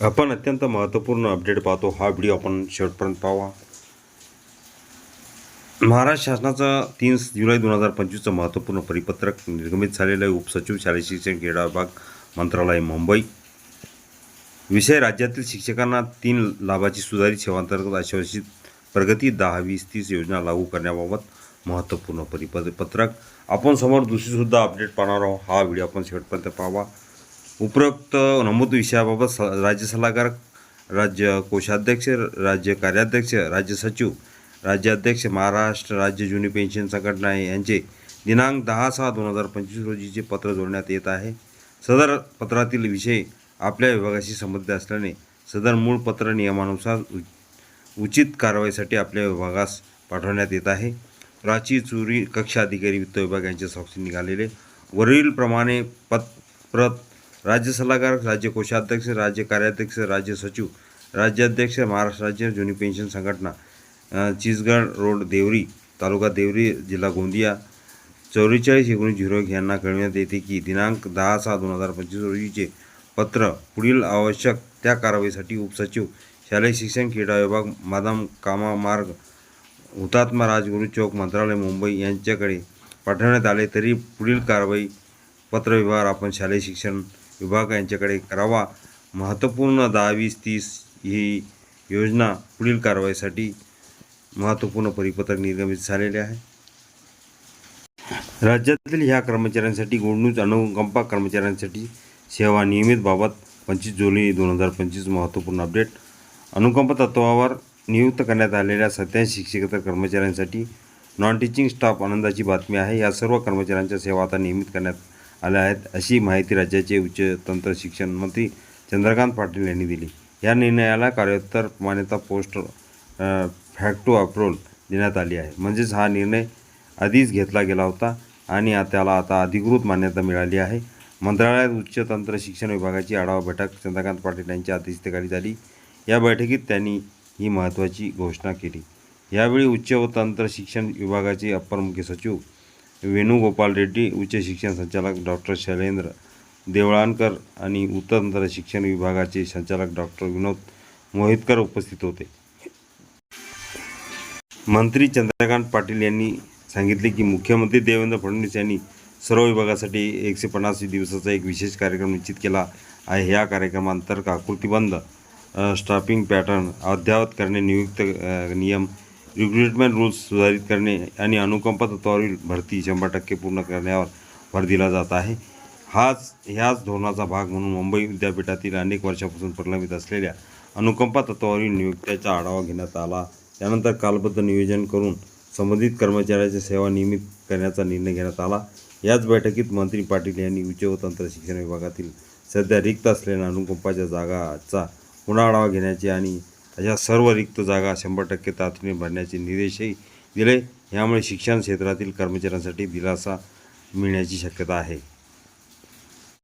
आपण अत्यंत महत्त्वपूर्ण अपडेट पाहतो. हा व्हिडिओ आपण शेवटपर्यंत पाहावा महाराष्ट्र शासनाचं तीन जुलै दोन हजार पंचवीसचं महत्त्वपूर्ण परिपत्रक निर्गमित झालेलं आहे. उपसचिव शालेय शिक्षण क्रीडा विभाग मंत्रालय मुंबई. विषय राज्यातील शिक्षकांना तीन लाभाची सुधारित सेवांतर्गत आश्वासित प्रगती दहा वीस तीस योजना लागू करण्याबाबत महत्त्वपूर्ण परिपत्रक. आपण समोर दुसरीसुद्धा अपडेट पाहणार आहोत. हा व्हिडिओ आपण शेवटपर्यंत पाहावा. उपरोक्त नमूद विषयाबाबत स राज्य सल्लागार राज्य कोषाध्यक्ष राज्य कार्याध्यक्ष राज्य सचिव राज्याध्यक्ष महाराष्ट्र राज्य जुनी पेन्शन संघटना यांचे दिनांक दहा सहा दोन हजार पंचवीस रोजीचे पत्र जोडण्यात येत आहे. सदर पत्रातील विषय आपल्या विभागाशी संबंधित असल्याने सदर मूळ पत्र नियमानुसार उ उचित कारवाईसाठी आपल्या विभागास पाठवण्यात येत आहे. प्राची चोरी कक्ष अधिकारी वित्त विभाग यांच्या साक्षी निघालेले. वरीलप्रमाणे पत प्रत राज्य सल्लागार राज्य कोषाध्यक्ष राज्य कार्याध्यक्ष राज्य सचिव राज्याध्यक्ष महाराष्ट्र राज्य जुनी पेन्शन संघटना अ, चिचगड रोड देवरी तालुका देवरी जिल्हा गोंदिया चौवेचाळीस एकोणीस झिरो एक यांना कळविण्यात येते की दिनांक दहा सहा दोन हजार पंचवीस रोजीचे पत्र पुढील आवश्यक त्या कारवाईसाठी उपसचिव शालेय शिक्षण क्रीडा विभाग मादाम कामा मार्ग हुतात्मा राजगुरू चौक मंत्रालय मुंबई यांच्याकडे पाठवण्यात आले तरी पुढील कारवाई पत्रव्यवहार आपण शालेय शिक्षण विभाग यांच्याकडे करावा. महत्त्वपूर्ण दहा वीस तीस ही योजना पुढील कारवाईसाठी महत्त्वपूर्ण परिपत्रक निर्गमित झालेले आहे. राज्यातील ह्या कर्मचाऱ्यांसाठी गोडणूज अनुकंपा कर्मचाऱ्यांसाठी सेवा नियमित बाबत पंचवीस जुलै दोन हजार पंचवीस महत्त्वपूर्ण अपडेट. अनुकंप तत्वावर नियुक्त करण्यात आलेल्या सत्याऐंशी शिक्षकेतर कर्मचाऱ्यांसाठी नॉन टीचिंग स्टाफ आनंदाची बातमी आहे. या सर्व कर्मचाऱ्यांच्या सेवा आता नियमित करण्यात आल्या आहेत अशी माहिती राज्याचे उच्च तंत्र शिक्षण मंत्री चंद्रकांत पाटील यांनी दिली. या निर्णयाला कार्योत्तर मान्यता पोस्ट फॅक्टो अप्रोल देण्यात आली आहे. म्हणजेच हा निर्णय आधीच घेतला गेला होता आणि त्याला आता अधिकृत मान्यता मिळाली आहे. मंत्रालयात उच्च तंत्र शिक्षण विभागाची आढावा बैठक चंद्रकांत पाटील यांच्या अध्यक्षतेखाली झाली. या बैठकीत त्यांनी ही महत्त्वाची घोषणा केली. यावेळी उच्च व तंत्र शिक्षण विभागाचे अप्पर मुख्य सचिव वेणुगोपाल रेड्डी उच्च शिक्षण संचालक डॉक्टर शैलेंद्र देवळानकर आणि उत्तर शिक्षण विभागाचे संचालक डॉक्टर विनोद मोहितकर उपस्थित होते. मंत्री चंद्रकांत पाटील यांनी सांगितले की मुख्यमंत्री देवेंद्र फडणवीस यांनी सर्व विभागासाठी एकशे पन्नास दिवसाचा एक विशेष कार्यक्रम निश्चित केला आहे. या कार्यक्रमांतर्गत आकृतीबंध स्टाफिंग पॅटर्न अद्ययावत करणे नियुक्त नियम रिक्रुटमेंट रूल्स सुधारित करणे आणि अनुकंप तत्वावरील भरती शंभर टक्के पूर्ण करण्यावर भर दिला जात आहे. हाच ह्याच धोरणाचा भाग म्हणून मुंबई विद्यापीठातील अनेक वर्षापासून प्रलंबित असलेल्या अनुकंपा तत्वावरील नियुक्त्याचा आढावा घेण्यात आला. त्यानंतर कालबद्ध नियोजन करून संबंधित कर्मचाऱ्याच्या सेवा नियमित करण्याचा निर्णय घेण्यात आला. याच बैठकीत मंत्री पाटील यांनी उच्च व तंत्र शिक्षण विभागातील सध्या रिक्त असलेल्या अनुकंपाच्या जागाचा पुन्हा आढावा घेण्याचे आणि अशा सर्व रिक्त जागा शंभर टक्के तातडीने भरण्याचे निर्देशही दिले. यामुळे शिक्षण क्षेत्रातील कर्मचाऱ्यांसाठी दिलासा मिळण्याची शक्यता आहे.